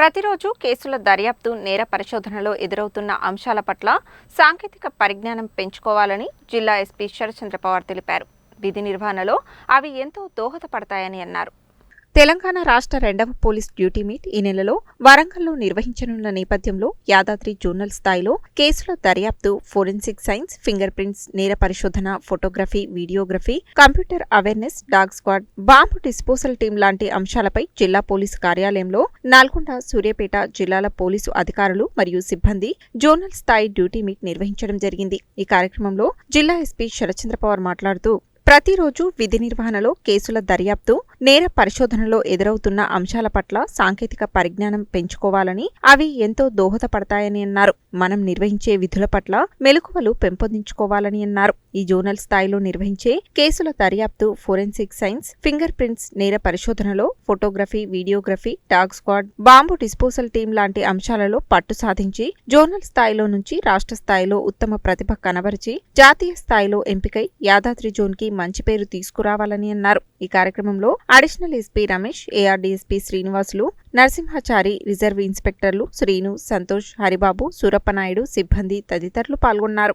ప్రతిరోజు కేసుల దర్యాప్తు నేర పరిశోధనలో ఎదురవుతున్న అంశాల పట్ల సాంకేతిక పరిజ్ఞానం పెంచుకోవాలని జిల్లా ఎస్పీ శరచంద్ర పవార్ తెలిపారు. విధి నిర్వహణలో అవి ఎంతో దోహదపడతాయని అన్నారు. తెలంగాణ రాష్ట్ర రెండవ పోలీస్ డ్యూటీ మీట్ ఈ నెలలో వరంగల్లో నిర్వహించనున్న నేపథ్యంలో యాదాద్రి జోనల్ స్థాయిలో కేసుల దర్యాప్తు ఫోరెన్సిక్ సైన్స్ ఫింగర్ ప్రింట్స్ నేర పరిశోధన photography videography computer awareness dog squad bomb disposal team లాంటి అంశాలపై జిల్లా పోలీసు కార్యాలయంలో నల్గొండ సూర్యాపేట జిల్లాల పోలీసు అధికారులు మరియు సిబ్బంది జోనల్ స్థాయి డ్యూటీ మీట్ నిర్వహించడం జరిగింది. ఈ కార్యక్రమంలో జిల్లా ఎస్పీ శరచంద్ర పవార్ మాట్లాడుతూ ప్రతిరోజు విధి నిర్వహణలో కేసుల దర్యాప్తు నేర పరిశోధనలో ఎదురవుతున్న అంశాల పట్ల సాంకేతిక పరిజ్ఞానం పెంచుకోవాలని అవి ఎంతో దోహదపడతాయని అన్నారు. మనం నిర్వహించే విధుల పట్ల మెలకువలు పెంపొందించుకోవాలని అన్నారు. ఈ జోనల్ స్థాయిలో నిర్వహించే కేసుల దర్యాప్తు ఫోరెన్సిక్ సైన్స్ ఫింగర్ ప్రింట్స్ నేర పరిశోధనలో photography videography dog squad bomb disposal team లాంటి అంశాలలో పట్టు సాధించి జోనల్ స్థాయిలో నుంచి రాష్ట్ర స్థాయిలో ఉత్తమ ప్రతిభ కనబరిచి జాతీయ స్థాయిలో ఎంపికై యాదాద్రి జోన్కి మంచి పేరు తీసుకురావాలని అన్నారు. ఈ కార్యక్రమంలో additional SP Ramesh AR DSP Srinivasulu Narasimhachari reserve ఇన్స్పెక్టర్లు Srinu Santosh Haribabu Surappanaidu సిబ్బంది తదితరులు పాల్గొన్నారు.